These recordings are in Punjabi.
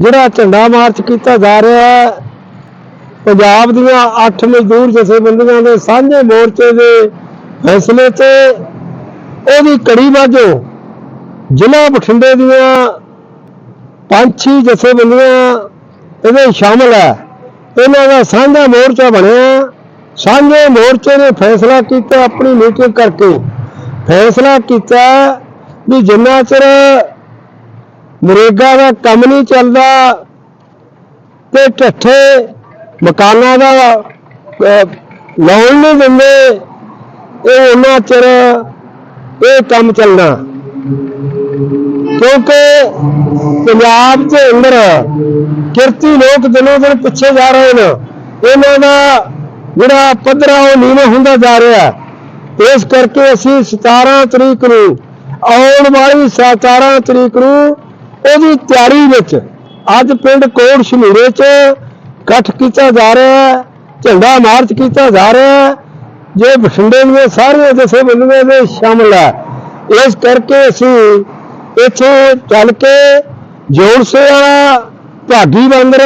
ਜਿਹੜਾ ਝੰਡਾ ਮਾਰਚ ਕੀਤਾ ਜਾ ਰਿਹਾ ਹੈ, ਪੰਜਾਬ ਦੀਆਂ 8 ਮਜ਼ਦੂਰ ਜਥੇਬੰਦੀਆਂ ਦੇ ਸਾਂਝੇ ਮੋਰਚੇ ਦੇ ਫੈਸਲੇ ਤੇ ਉਹਦੀ ਕੜੀ ਵਾਜੋ ਜ਼ਿਲ੍ਹਾ ਬਠਿੰਡੇ ਦੀਆਂ ਪੰਜ ਛੇ ਜਥੇਬੰਦੀਆਂ ਇਹਦੇ ਸ਼ਾਮਲ ਹੈ। ਇਹਨਾਂ ਦਾ ਸਾਂਝਾ ਮੋਰਚਾ ਬਣਿਆ ਸਾਂਝੇ ਮੋਰਚੇ ਨੇ ਫੈਸਲਾ ਕੀਤਾ ਆਪਣੀ ਮੀਟਿੰਗ ਕਰਕੇ। ਫੈਸਲਾ ਕੀਤਾ ਵੀ ਜਿੰਨਾ ਚਿਰ ਨਰੇਗਾ ਦਾ ਕੰਮ ਨਹੀਂ ਚੱਲਦਾ ਤੇ ਢੱਠੇ ਮਕਾਨਾਂ ਦਾ ਲੋਨ ਨਹੀਂ ਦਿੰਦੇ, ਇਹ ਉਹਨਾਂ ਚਿਰ ਇਹ ਕੰਮ ਚੱਲਣਾ। ਕਿਉਂਕਿ ਪੰਜਾਬ ਦੇ ਅੰਦਰ ਕਿਰਤੀ ਲੋਕ ਦਿਨੋਂ ਦਿਨ ਪਿੱਛੇ ਜਾ ਰਹੇ ਨੇ। ਇਹਨਾਂ ਦਾ ਜਿਹੜਾ ਪੱਧਰਾ ਉਹ ਨੀਵਾਂ ਹੁੰਦਾ ਜਾ ਰਿਹਾ। ਇਸ ਕਰਕੇ ਅਸੀਂ 17 ਤਰੀਕ ਨੂੰ ਆਉਣ ਵਾਲੀ 17 ਤਰੀਕ ਨੂੰ ਉਹਦੀ ਤਿਆਰੀ ਵਿੱਚ ਅੱਜ ਪਿੰਡ ਕੋਟ ਸ਼ਮੂਰੇ 'ਚ ਇਕੱਠ ਕੀਤਾ ਜਾ ਰਿਹਾ ਹੈ, ਝੰਡਾ ਮਾਰਚ ਕੀਤਾ ਜਾ ਰਿਹਾ ਹੈ। ਜੇ ਬਠਿੰਡੇ ਦੀਆਂ ਸਾਰੀਆਂ ਜਥੇਬੰਦੀਆਂ ਦੇ ਸ਼ਾਮਲ ਹੈ। ਇਸ ਕਰਕੇ ਅਸੀਂ ਇੱਥੇ ਚੱਲ ਕੇ ਜੋੜਸੇ ਵਾਲਾ ਭਾਗੀ ਬੰਦਰ,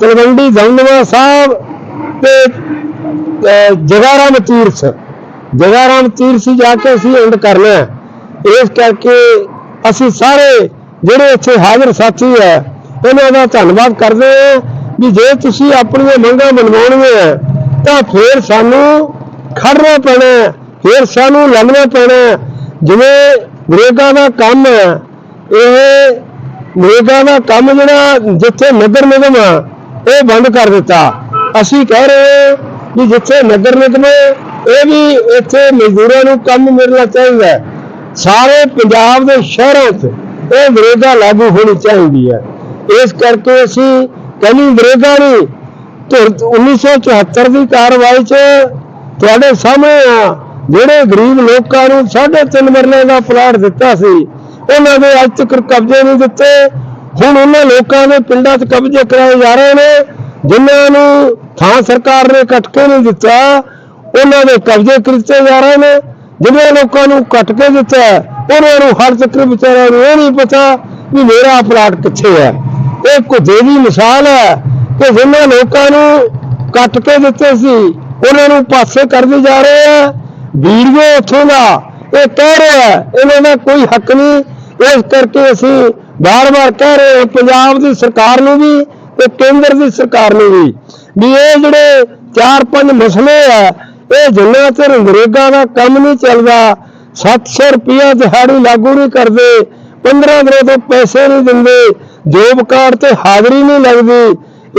ਤਲਵੰਡੀ ਦਮਦਮਾ ਸਾਹਿਬ ਤੇ ਜਗਾਰਾਮ ਤੀਰਥ। ਜਗਾਰਾਮ ਤੀਰਥ ਜਾ ਕੇ ਅਸੀਂ ਐਂਡ ਕਰਨਾ ਇਸ ਕਰਕੇ ਅਸੀਂ ਸਾਰੇ ਜਿਹੜੇ ਇੱਥੇ ਹਾਜ਼ਰ ਸਾਥੀ ਹੈ ਇਹਨਾਂ ਦਾ ਧੰਨਵਾਦ ਕਰਦੇ ਹਾਂ ਵੀ ਜੇ ਤੁਸੀਂ ਆਪਣੀਆਂ ਮੰਗਾਂ ਮਨਵਾਉਣੀਆਂ ਤਾਂ ਫੇਰ ਸਾਨੂੰ ਖੜਨਾ ਪੈਣਾ ਹੈ, ਫੇਰ ਸਾਨੂੰ ਲੜਨਾ ਪੈਣਾ ਜਿਵੇਂ ਨਰੇਗਾ ਦਾ ਕੰਮ ਹੈ ਇਹ ਨਰੇਗਾ ਦਾ ਕੰਮ ਜਿਹੜਾ ਜਿੱਥੇ ਨਗਰ ਨਿਗਮ ਆ ਇਹ ਬੰਦ ਕਰ ਦਿੱਤਾ। ਅਸੀਂ ਕਹਿ ਰਹੇ ਹਾਂ ਵੀ ਜਿੱਥੇ ਨਗਰ ਨਿਗਮ ਹੈ, ਇਹ ਵੀ ਇੱਥੇ ਮਜ਼ਦੂਰਾਂ ਨੂੰ ਕੰਮ ਮਿਲਣਾ ਚਾਹੀਦਾ ਸਾਰੇ ਪੰਜਾਬ ਦੇ ਸ਼ਹਿਰਾਂ 'ਚ ਇਹ ਨਰੇਗਾ ਲਾਗੂ ਹੋਣੀ ਚਾਹੀਦੀ ਹੈ। ਇਸ ਕਰਕੇ ਅਸੀਂ ਕਹਿੰਦੀ ਨਰੇਗਾ ਨਹੀਂ ਧੁਰ 1974 ਦੀ ਕਾਰਵਾਈ 'ਚ ਤੁਹਾਡੇ ਸਾਹਮਣੇ ਆ। ਜਿਹੜੇ ਗਰੀਬ ਲੋਕਾਂ ਨੂੰ 3.5 ਮਰਲੇ ਦਾ ਪਲਾਟ ਦਿੱਤਾ ਸੀ, ਉਹਨਾਂ ਦੇ ਅੱਜ ਤੱਕ ਕਬਜ਼ੇ ਨਹੀਂ ਦਿੱਤੇ। ਹੁਣ ਉਹਨਾਂ ਲੋਕਾਂ ਦੇ ਪਿੰਡਾਂ 'ਚ ਕਬਜ਼ੇ ਕਰਾਏ ਜਾ ਰਹੇ ਨੇ, ਜਿਨ੍ਹਾਂ ਨੂੰ ਥਾਂ ਸਰਕਾਰ ਨੇ ਕੱਟ ਕੇ ਨਹੀਂ ਦਿੱਤਾ, ਉਹਨਾਂ ਦੇ ਕਬਜ਼ੇ ਕੀਤੇ ਜਾ ਰਹੇ ਨੇ। ਜਿਹਨਾਂ ਲੋਕਾਂ ਨੂੰ ਕੱਟ ਕੇ ਦਿੱਤਾ, ਉਹਨਾਂ ਨੂੰ ਹਰ ਚੱਕਰ ਵਿਚਾਰਿਆਂ ਨੂੰ ਇਹ ਨਹੀਂ ਪਤਾ ਵੀ ਮੇਰਾ ਪਲਾਟ ਕਿੱਥੇ ਹੈ। ਇਹ ਕੁਝੇ ਦੀ ਮਿਸਾਲ ਹੈ ਕਿ ਜਿਹਨਾਂ ਲੋਕਾਂ ਨੂੰ ਕੱਟ ਕੇ ਦਿੱਤੇ ਸੀ, ਉਹਨਾਂ ਨੂੰ ਪਾਸੇ ਕਰਦੇ ਜਾ ਰਹੇ ਆ। ਵੀਡੀਓ ਉੱਥੋਂ ਦਾ ਇਹ ਕਹਿ ਰਿਹਾ ਇਹਨਾਂ ਦਾ ਕੋਈ ਹੱਕ ਨਹੀਂ। ਇਸ ਕਰਕੇ ਅਸੀਂ ਬਾਰ-ਬਾਰ ਕਹਿ ਰਹੇ ਹਾਂ, ਪੰਜਾਬ ਦੀ ਸਰਕਾਰ ਨੂੰ ਵੀ ਤੇ ਕੇਂਦਰ ਦੀ ਸਰਕਾਰ ਨੂੰ ਵੀ ਵੀ ਇਹ ਜਿਹੜੇ ਚਾਰ ਪੰਜ ਮਸਲੇ ਆ ਇਹ ਜਿੰਨਾ ਚਿਰ ਨਰੇਗਾ ਦਾ ਕੰਮ ਨਹੀਂ ਚੱਲਦਾ 700 ਰੁਪਇਆ ਦਿਹਾੜੀ ਲਾਗੂ ਨਹੀਂ ਕਰਦੇ 15 ਦਿਨਾਂ ਤੋਂ ਪੈਸੇ ਨਹੀਂ ਦਿੰਦੇ, ਜੋਬ ਕਾਰਡ ਤੇ ਹਾਜ਼ਰੀ ਨਹੀਂ ਲੱਗਦੀ।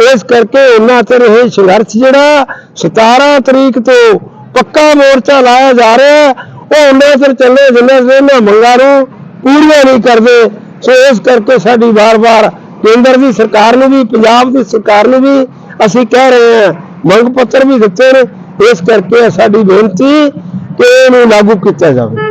ਇਸ ਕਰਕੇ ਉਹਨਾਂ ਚਿਰ ਇਹ ਸੰਘਰਸ਼ ਜਿਹੜਾ 17 ਤਰੀਕ ਤੋਂ ਪੱਕਾ ਮੋਰਚਾ ਲਾਇਆ ਜਾ ਰਿਹਾ, ਉਹ ਉਹਨਾਂ ਚਿਰ ਚੱਲੇ ਜਿੰਨਾ ਚਿਰ ਇਹਨਾਂ ਮੰਗਾਂ ਨੂੰ ਪੂਰੀਆਂ ਨਹੀਂ ਕਰਦੇ। ਸੋ ਇਸ ਕਰਕੇ ਸਾਡੀ ਵਾਰ-ਵਾਰ ਕੇਂਦਰ ਦੀ ਸਰਕਾਰ ਨੂੰ ਵੀ, ਪੰਜਾਬ ਦੀ ਸਰਕਾਰ ਨੂੰ ਵੀ ਅਸੀਂ ਕਹਿ ਰਹੇ ਹਾਂ, ਮੰਗ ਪੱਤਰ ਵੀ ਦਿੱਤੇ ਨੇ। ਇਸ ਕਰਕੇ ਸਾਡੀ ਬੇਨਤੀ ਕਿ ਇਹਨੂੰ ਲਾਗੂ ਕੀਤਾ ਜਾਵੇ।